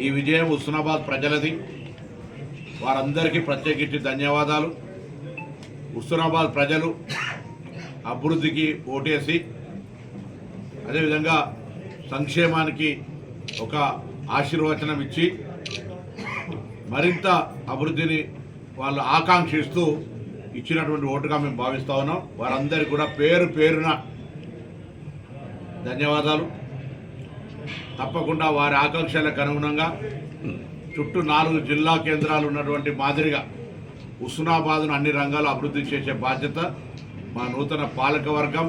ఈ విజయం హుస్నాబాద్ ప్రజలది. వారందరికీ ప్రత్యేకించి ధన్యవాదాలు. హుస్నాబాద్ ప్రజలు అభివృద్ధికి ఓటేసి అదేవిధంగా సంక్షేమానికి ఒక ఆశీర్వచనం ఇచ్చి మరింత అభివృద్ధిని వాళ్ళు ఆకాంక్షిస్తూ ఇచ్చినటువంటి ఓటుగా మేము భావిస్తూ ఉన్నాం. వారందరికీ కూడా పేరు పేరున ధన్యవాదాలు. తప్పకుండా వారి ఆకాంక్షలకు అనుగుణంగా చుట్టూ నాలుగు జిల్లా కేంద్రాలు ఉన్నటువంటి మాదిరిగా హుస్నాబాద్ను అన్ని రంగాలు అభివృద్ధి చేసే బాధ్యత మా నూతన పాలకవర్గం.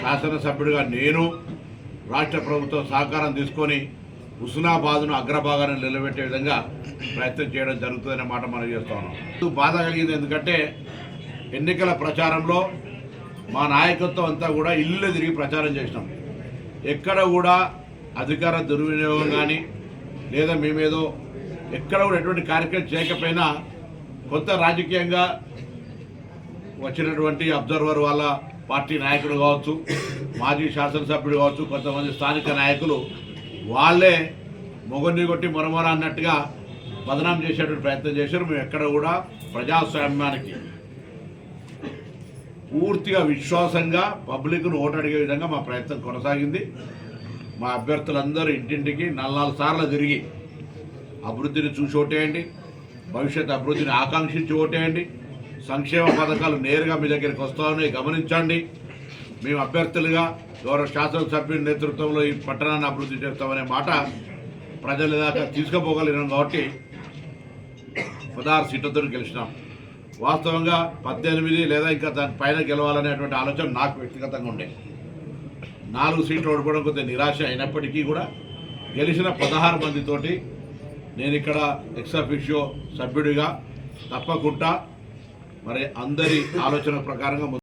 శాసనసభ్యుడిగా నేను రాష్ట్ర ప్రభుత్వం సహకారం తీసుకొని హుస్నాబాద్ను అగ్రభాగాన్ని నిలబెట్టే విధంగా ప్రయత్నం చేయడం జరుగుతుందనే మాట మనం చేస్తా ఉన్నాం. బాధ కలిగింది? ఎందుకంటే ఎన్నికల ప్రచారంలో మా నాయకత్వం అంతా కూడా ఇల్లు తిరిగి ప్రచారం చేసినాం. ఎక్కడ కూడా అధికార దుర్వినియోగం కానీ లేదా మేమేదో ఎక్కడ కూడా ఎటువంటి కార్యక్రమం చేయకపోయినా కొంత రాజకీయంగా వచ్చినటువంటి అబ్జర్వర్ వాళ్ళ పార్టీ నాయకుడు కావచ్చు మాజీ శాసనసభ్యుడు కావచ్చు కొంతమంది స్థానిక నాయకులు వాళ్ళే మొగన్ని కొట్టి మొరమొర అన్నట్టుగా బదనాం చేసేటువంటి ప్రయత్నం చేశారు. మేము ఎక్కడ కూడా ప్రజాస్వామ్యానికి పూర్తిగా విశ్వాసంగా పబ్లిక్ను ఓటు అడిగే విధంగా మా ప్రయత్నం కొనసాగింది. మా అభ్యర్థులందరూ ఇంటింటికి నల్నాలుగు సార్లు తిరిగి అభివృద్ధిని చూసి ఓటేయండి. భవిష్యత్ అభివృద్ధిని ఆకాంక్షించి ఓటేయండి. సంక్షేమ పథకాలు నేరుగా మీ దగ్గరికి వస్తామని గమనించండి. మేము అభ్యర్థులుగా గౌరవ శాసనసభ్యుల నేతృత్వంలో ఈ పట్టణాన్ని అభివృద్ధి చేస్తామనే మాట ప్రజల దాకా తీసుకుపోగలిగినాం కాబట్టి పదహారు సీట్లతో గెలిచినాం. వాస్తవంగా పద్దెనిమిది లేదా ఇంకా దాని పైన గెలవాలనేటువంటి ఆలోచన నాకు వ్యక్తిగతంగా ఉండే. నాలుగు సీట్లు ఓడిపోవడం కొద్దిగా నిరాశ అయినప్పటికీ కూడా గెలిచిన పదహారు మందితోటి నేను ఇక్కడ ఎక్సఫిషియో సభ్యుడిగా తప్పకుండా మరి అందరి ఆలోచన ప్రకారంగా